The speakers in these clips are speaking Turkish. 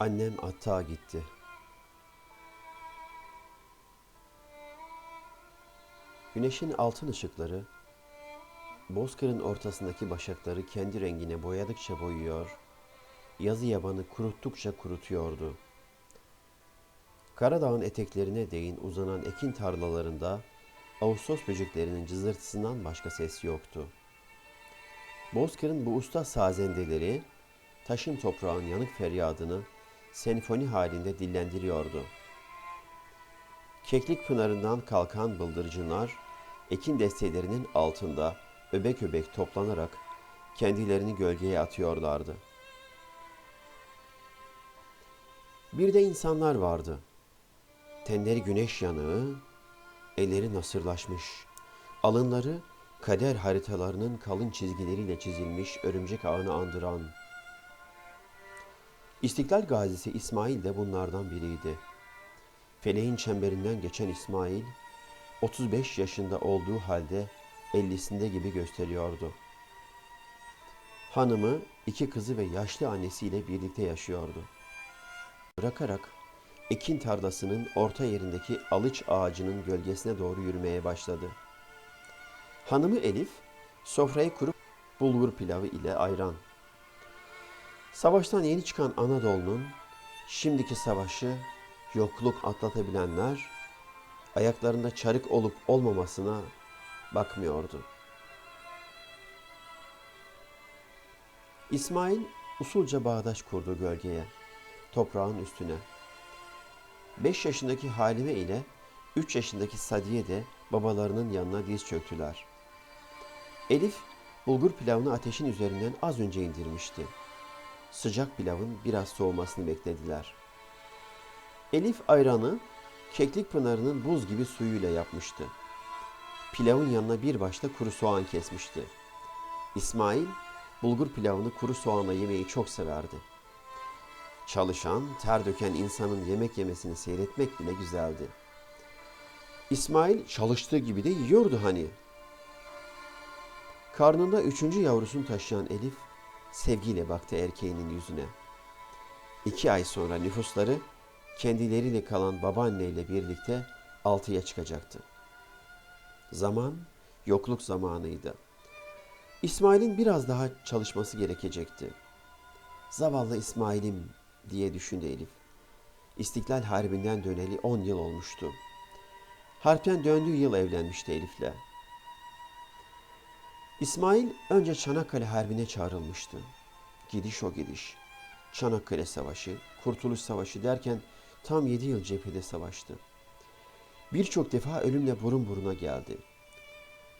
Annem atağa gitti. Güneşin altın ışıkları, bozkırın ortasındaki başakları kendi rengine boyadıkça boyuyor, yazı yabanı kuruttukça kurutuyordu. Karadağ'ın eteklerine değin uzanan ekin tarlalarında Ağustos böceklerinin cızırtısından başka ses yoktu. Bozkır'ın bu usta sazendeleri taşın toprağın yanık feryadını senfoni halinde dillendiriyordu. Keklik pınarından kalkan bıldırcınlar ekin destelerinin altında öbek öbek toplanarak kendilerini gölgeye atıyorlardı. Bir de insanlar vardı. Tenleri güneş yanığı, elleri nasırlaşmış, alınları kader haritalarının kalın çizgileriyle çizilmiş örümcek ağını andıran. İstiklal gazisi İsmail de bunlardan biriydi. Feleğin çemberinden geçen İsmail, 35 yaşında olduğu halde 50'sinde gibi gösteriyordu. Hanımı, iki kızı ve yaşlı annesiyle birlikte yaşıyordu. Bırakarak ekin tarlasının orta yerindeki alıç ağacının gölgesine doğru yürümeye başladı. Hanımı Elif, sofrayı kurup bulgur pilavı ile ayran. Savaştan yeni çıkan Anadolu'nun şimdiki savaşı yokluk atlatabilenler ayaklarında çarık olup olmamasına bakmıyordu. İsmail usulca bağdaş kurdu gölgeye, toprağın üstüne. Beş yaşındaki Halime ile üç yaşındaki Sadiye de babalarının yanına diz çöktüler. Elif bulgur pilavını ateşin üzerinden az önce indirmişti. Sıcak pilavın biraz soğumasını beklediler. Elif ayranı keklik pınarının buz gibi suyuyla yapmıştı. Pilavın yanına bir başta kuru soğan kesmişti. İsmail bulgur pilavını kuru soğanla yemeyi çok severdi. Çalışan, ter döken insanın yemek yemesini seyretmek bile güzeldi. İsmail çalıştığı gibi de yiyordu hani. Karnında üçüncü yavrusunu taşıyan Elif sevgiyle baktı erkeğinin yüzüne. İki ay sonra nüfusları kendileriyle kalan babaanneyle birlikte altıya çıkacaktı. Zaman yokluk zamanıydı. İsmail'in biraz daha çalışması gerekecekti. Zavallı İsmail'im diye düşündü Elif. İstiklal Harbi'nden döneli on yıl olmuştu. Harpten döndüğü yıl evlenmişti Elif'le. İsmail önce Çanakkale Harbi'ne çağrılmıştı. Gidiş o gidiş. Çanakkale Savaşı, Kurtuluş Savaşı derken tam yedi yıl cephede savaştı. Birçok defa ölümle burun buruna geldi.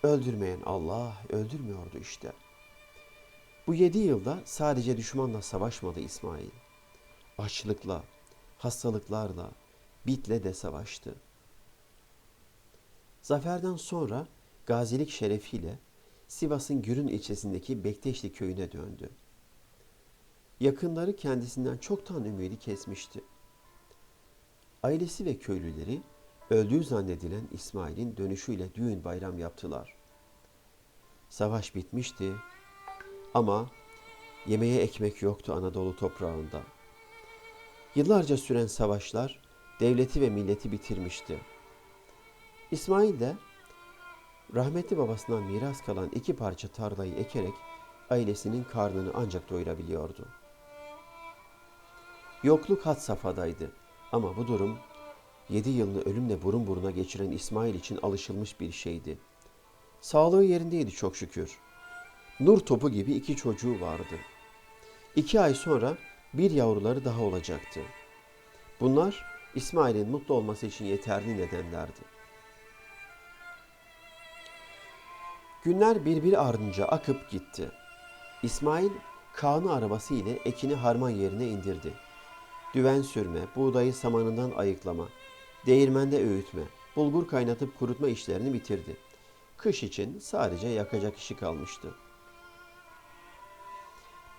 Öldürmeyen Allah öldürmüyordu işte. Bu yedi yılda sadece düşmanla savaşmadı İsmail. Açlıkla, hastalıklarla, bitle de savaştı. Zaferden sonra gazilik şerefiyle Sivas'ın Gürün ilçesindeki Bekteşli köyüne döndü. Yakınları kendisinden çoktan ümidi kesmişti. Ailesi ve köylüleri öldüğü zannedilen İsmail'in dönüşüyle düğün bayram yaptılar. Savaş bitmişti ama yemeğe ekmek yoktu Anadolu toprağında. Yıllarca süren savaşlar devleti ve milleti bitirmişti. İsmail de rahmetli babasından miras kalan iki parça tarlayı ekerek ailesinin karnını ancak doyurabiliyordu. Yokluk had safhadaydı ama bu durum yedi yılını ölümle burun buruna geçiren İsmail için alışılmış bir şeydi. Sağlığı yerindeydi çok şükür. Nur topu gibi iki çocuğu vardı. İki ay sonra bir yavruları daha olacaktı. Bunlar İsmail'in mutlu olması için yeterli nedenlerdi. Günler birbiri ardınca akıp gitti. İsmail Kaan'ı arabası ile ekini harman yerine indirdi. Düven sürme, buğdayı samanından ayıklama, değirmende öğütme, bulgur kaynatıp kurutma işlerini bitirdi. Kış için sadece yakacak işi kalmıştı.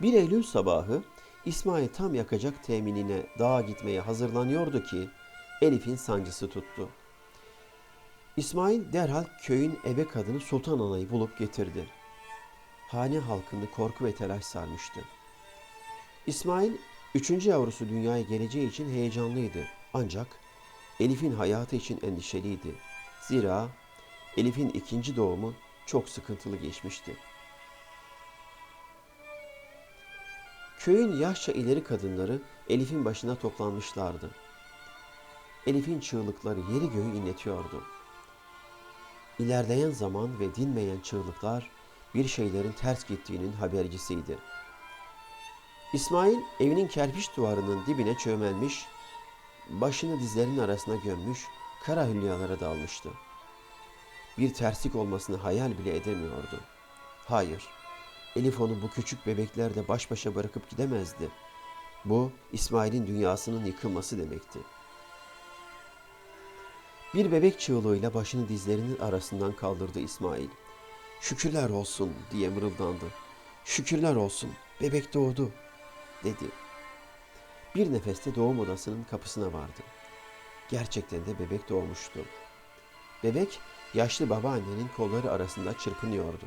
1 Eylül sabahı İsmail tam yakacak teminine dağa gitmeye hazırlanıyordu ki Elif'in sancısı tuttu. İsmail derhal köyün ebe kadını Sultan Ana'yı bulup getirdi. Hane halkını korku ve telaş sarmıştı. İsmail Üçüncü yavrusu dünyaya geleceği için heyecanlıydı. Ancak Elif'in hayatı için endişeliydi. Zira Elif'in ikinci doğumu çok sıkıntılı geçmişti. Köyün yaşça ileri kadınları Elif'in başına toplanmışlardı. Elif'in çığlıkları yeri göğü inletiyordu. İlerleyen zaman ve dinmeyen çığlıklar bir şeylerin ters gittiğinin habercisiydi. İsmail evinin kerpiç duvarının dibine çömelmiş, başını dizlerinin arasına gömmüş, kara hülyalara dalmıştı. Bir terslik olmasını hayal bile edemiyordu. Hayır, Elif onu bu küçük bebeklerle baş başa bırakıp gidemezdi. Bu İsmail'in dünyasının yıkılması demekti. Bir bebek çığlığıyla başını dizlerinin arasından kaldırdı İsmail. Şükürler olsun diye mırıldandı. Şükürler olsun bebek doğdu dedi. Bir nefeste doğum odasının kapısına vardı. Gerçekten de bebek doğmuştu. Bebek yaşlı babaannenin kolları arasında çırpınıyordu.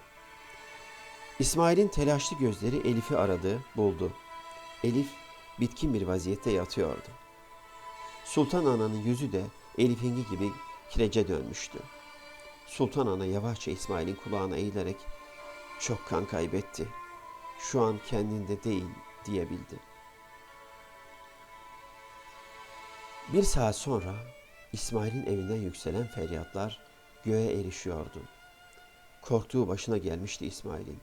İsmail'in telaşlı gözleri Elif'i aradı, buldu. Elif bitkin bir vaziyette yatıyordu. Sultan Ana'nın yüzü de Elif'inki gibi kirece dönmüştü. Sultan Ana yavaşça İsmail'in kulağına eğilerek çok kan kaybetti. Şu an kendinde değil diyebildi. Bir saat sonra İsmail'in evinden yükselen feryatlar göğe erişiyordu. Korktuğu başına gelmişti İsmail'in.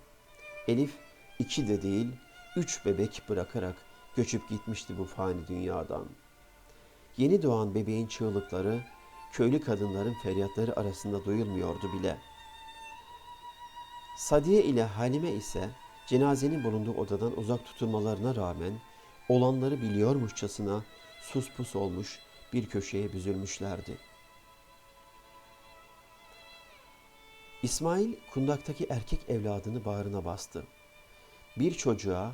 Elif iki de değil üç bebek bırakarak göçüp gitmişti bu fani dünyadan. Yeni doğan bebeğin çığlıkları köylü kadınların feryatları arasında duyulmuyordu bile. Sadiye ile Halime ise cenazenin bulunduğu odadan uzak tutulmalarına rağmen olanları biliyormuşçasına sus pus olmuş bir köşeye büzülmüşlerdi. İsmail kundaktaki erkek evladını bağrına bastı. Bir çocuğa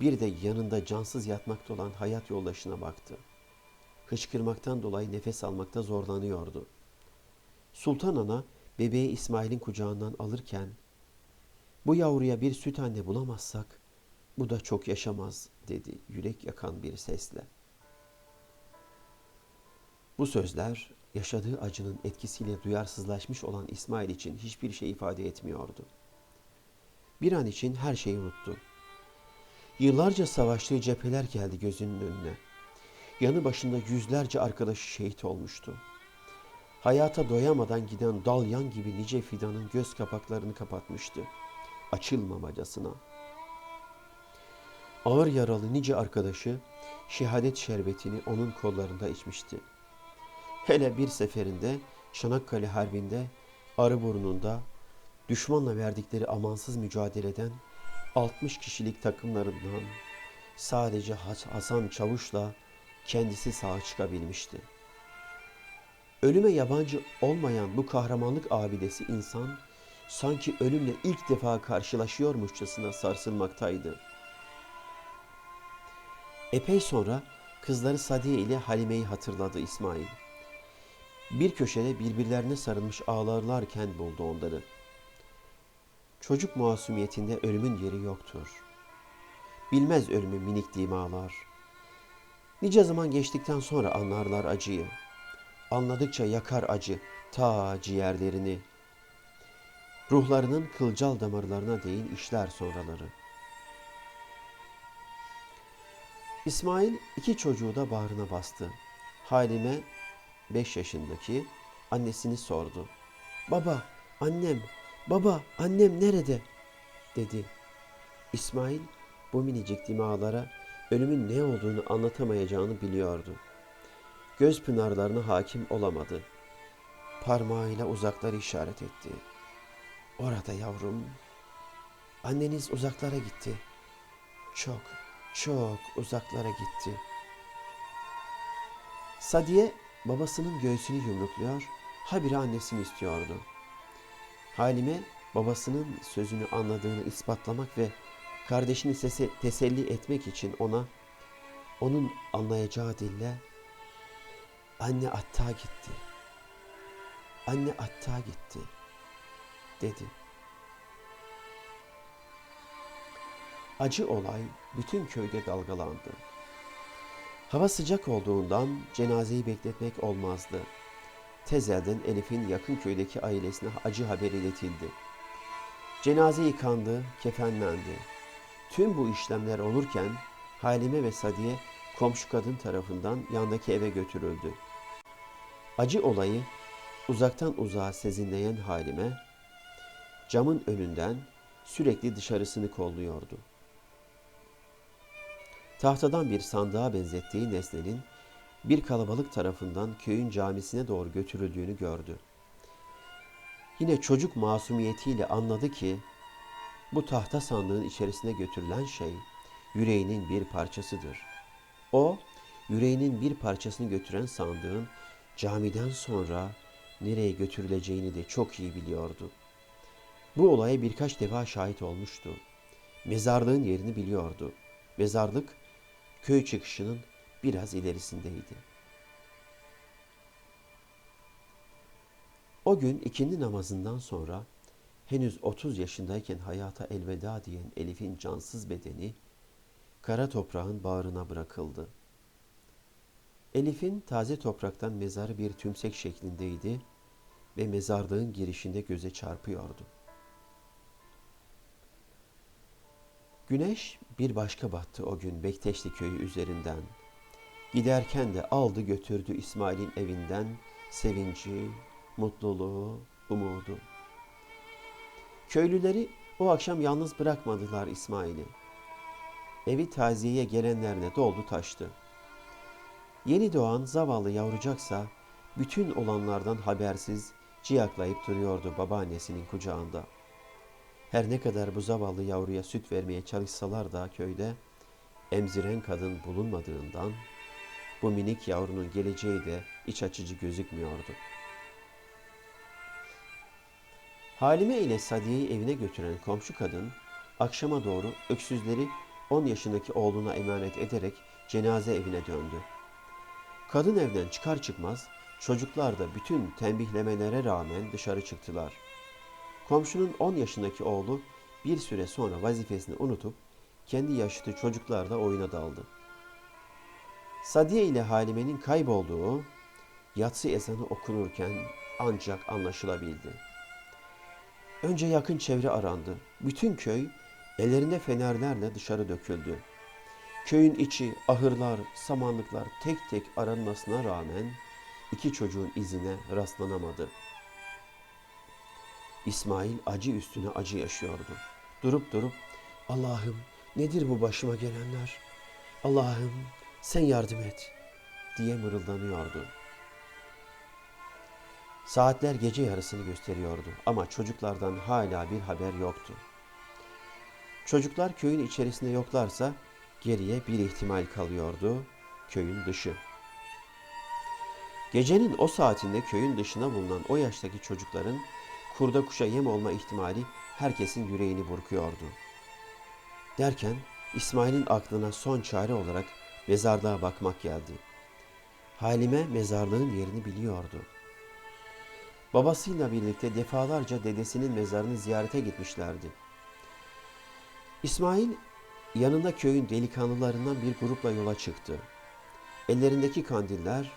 bir de yanında cansız yatmakta olan hayat yoldaşına baktı. Hıçkırmaktan dolayı nefes almakta zorlanıyordu. Sultan ana bebeği İsmail'in kucağından alırken bu yavruya bir süt anne bulamazsak bu da çok yaşamaz dedi yürek yakan bir sesle. Bu sözler yaşadığı acının etkisiyle duyarsızlaşmış olan İsmail için hiçbir şey ifade etmiyordu. Bir an için her şeyi unuttu. Yıllarca savaştığı cepheler geldi gözünün önüne. Yanı başında yüzlerce arkadaşı şehit olmuştu. Hayata doyamadan giden dalyan gibi nice fidanın göz kapaklarını kapatmıştı. Açılmamacasına. Ağır yaralı nice arkadaşı şehadet şerbetini onun kollarında içmişti. Hele bir seferinde Çanakkale Harbi'nde Arıburnu'nda düşmanla verdikleri amansız mücadeleden 60 kişilik takımlarından sadece Hasan Çavuş'la kendisi sağ çıkabilmişti. Ölüme yabancı olmayan bu kahramanlık abidesi insan sanki ölümle ilk defa karşılaşıyormuşçasına sarsılmaktaydı. Epey sonra kızları Sadiye ile Halime'yi hatırladı İsmail. Bir köşede birbirlerine sarılmış ağlarlarken buldu onları. Çocuk masumiyetinde ölümün yeri yoktur. Bilmez ölümü minik dimalar. Nice zaman geçtikten sonra anlarlar acıyı. Anladıkça yakar acı ta ciğerlerini. Ruhlarının kılcal damarlarına değin işler sonraları. İsmail iki çocuğu da bağrına bastı. Halime beş yaşındaki annesini sordu. Baba, annem, baba, annem nerede? dedi. İsmail bu minicik dimağlara ölümün ne olduğunu anlatamayacağını biliyordu. Göz pınarlarına hakim olamadı. Parmağıyla uzakları işaret etti. Orada yavrum. Anneniz uzaklara gitti. Çok, çok uzaklara gitti. Sadiye babasının göğsünü yumrukluyor, habire annesini istiyordu. Halime babasının sözünü anladığını ispatlamak ve kardeşini sese teselli etmek için ona onun anlayacağı dille anne atta gitti. Anne atta gitti dedi. Acı olay bütün köyde dalgalandı. Hava sıcak olduğundan cenazeyi bekletmek olmazdı. Tezel'den Elif'in yakın köydeki ailesine acı haber iletildi. Cenaze yıkandı, kefenlendi. Tüm bu işlemler olurken Halime ve Sadiye komşu kadın tarafından yandaki eve götürüldü. Acı olayı uzaktan uzağa sezinleyen Halime, camın önünden sürekli dışarısını kolluyordu. Tahtadan bir sandığa benzettiği nesnenin bir kalabalık tarafından köyün camisine doğru götürüldüğünü gördü. Yine çocuk masumiyetiyle anladı ki bu tahta sandığın içerisine götürülen şey yüreğinin bir parçasıdır. O, yüreğinin bir parçasını götüren sandığın camiden sonra nereye götürüleceğini de çok iyi biliyordu. Bu olaya birkaç defa şahit olmuştu. Mezarlığın yerini biliyordu. Mezarlık köy çıkışının biraz ilerisindeydi. O gün ikindi namazından sonra henüz 30 yaşındayken hayata elveda diyen Elif'in cansız bedeni kara toprağın bağrına bırakıldı. Elif'in taze topraktan mezarı bir tümsek şeklindeydi ve mezarlığın girişinde göze çarpıyordu. Güneş bir başka battı o gün Bekteşli köyü üzerinden. Giderken de aldı götürdü İsmail'in evinden sevinci, mutluluğu, umudu. Köylüleri o akşam yalnız bırakmadılar İsmail'i. Evi taziyeye gelenlerine doldu taştı. Yeni doğan zavallı yavrucaksa bütün olanlardan habersiz ciyaklayıp duruyordu babaannesinin kucağında. Her ne kadar bu zavallı yavruya süt vermeye çalışsalar da köyde emziren kadın bulunmadığından bu minik yavrunun geleceği de iç açıcı gözükmüyordu. Halime ile Sadiye'yi evine götüren komşu kadın akşama doğru öksüzleri 10 yaşındaki oğluna emanet ederek cenaze evine döndü. Kadın evden çıkar çıkmaz çocuklar da bütün tembihlemelere rağmen dışarı çıktılar. Komşunun 10 yaşındaki oğlu bir süre sonra vazifesini unutup kendi yaşıtı çocuklarla oyuna daldı. Sadiye ile Halime'nin kaybolduğu yatsı ezanı okunurken ancak anlaşılabildi. Önce yakın çevre arandı. Bütün köy ellerinde fenerlerle dışarı döküldü. Köyün içi, ahırlar, samanlıklar tek tek aranmasına rağmen iki çocuğun izine rastlanamadı. İsmail acı üstüne acı yaşıyordu. Durup durup Allah'ım nedir bu başıma gelenler? Allah'ım sen yardım et diye mırıldanıyordu. Saatler gece yarısını gösteriyordu ama çocuklardan hala bir haber yoktu. Çocuklar köyün içerisinde yoklarsa geriye bir ihtimal kalıyordu, köyün dışı. Gecenin o saatinde köyün dışına bulunan o yaştaki çocukların kurda kuşa yem olma ihtimali herkesin yüreğini burkuyordu. Derken İsmail'in aklına son çare olarak mezarlığa bakmak geldi. Halime mezarlığın yerini biliyordu. Babasıyla birlikte defalarca dedesinin mezarını ziyarete gitmişlerdi. İsmail yanında köyün delikanlılarından bir grupla yola çıktı. Ellerindeki kandiller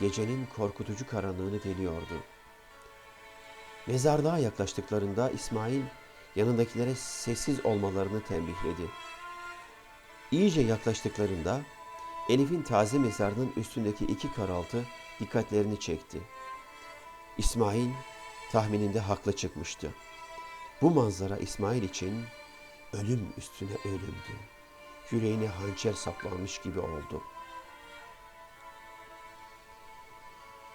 gecenin korkutucu karanlığını deliyordu. Mezarlığa yaklaştıklarında İsmail yanındakilere sessiz olmalarını tembihledi. İyice yaklaştıklarında Elif'in taze mezarının üstündeki iki karaltı dikkatlerini çekti. İsmail tahmininde haklı çıkmıştı. Bu manzara İsmail için ölüm üstüne ölümdü. Yüreğine hançer saplanmış gibi oldu.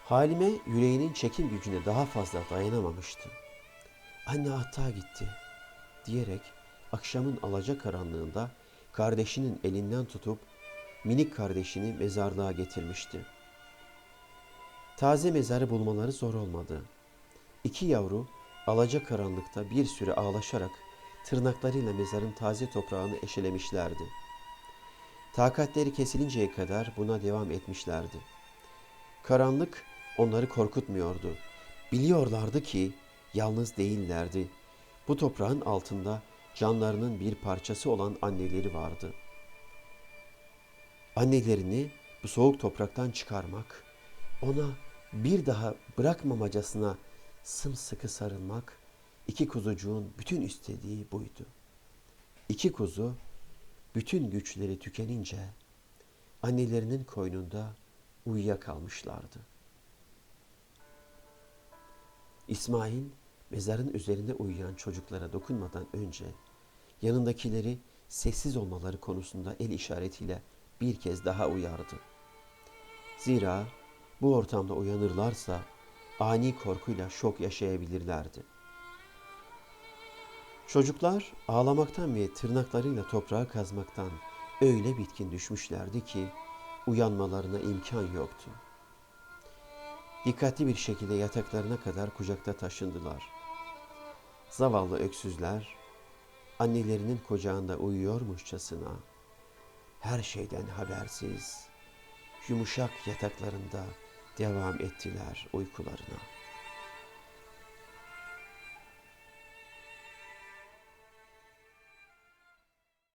Halime yüreğinin çekim gücüne daha fazla dayanamamıştı. Anne hata gitti diyerek akşamın alacakaranlığında kardeşinin elinden tutup minik kardeşini mezarlığa getirmişti. Taze mezarı bulmaları zor olmadı. İki yavru alacakaranlıkta bir süre ağlaşarak tırnaklarıyla mezarın taze toprağını eşelemişlerdi. Takatleri kesilinceye kadar buna devam etmişlerdi. Karanlık onları korkutmuyordu. Biliyorlardı ki yalnız değillerdi. Bu toprağın altında canlarının bir parçası olan anneleri vardı. Annelerini bu soğuk topraktan çıkarmak, ona bir daha bırakmamacasına sımsıkı sarılmak, iki kuzucuğun bütün istediği buydu. İki kuzu bütün güçleri tükenince annelerinin koynunda uyuyakalmışlardı. İsmail mezarın üzerinde uyuyan çocuklara dokunmadan önce yanındakileri sessiz olmaları konusunda el işaretiyle bir kez daha uyardı. Zira bu ortamda uyanırlarsa ani korkuyla şok yaşayabilirlerdi. Çocuklar ağlamaktan ve tırnaklarıyla toprağı kazmaktan öyle bitkin düşmüşlerdi ki uyanmalarına imkan yoktu. Dikkatli bir şekilde yataklarına kadar kucakta taşındılar. Zavallı öksüzler annelerinin kucağında uyuyormuşçasına her şeyden habersiz yumuşak yataklarında devam ettiler uykularına.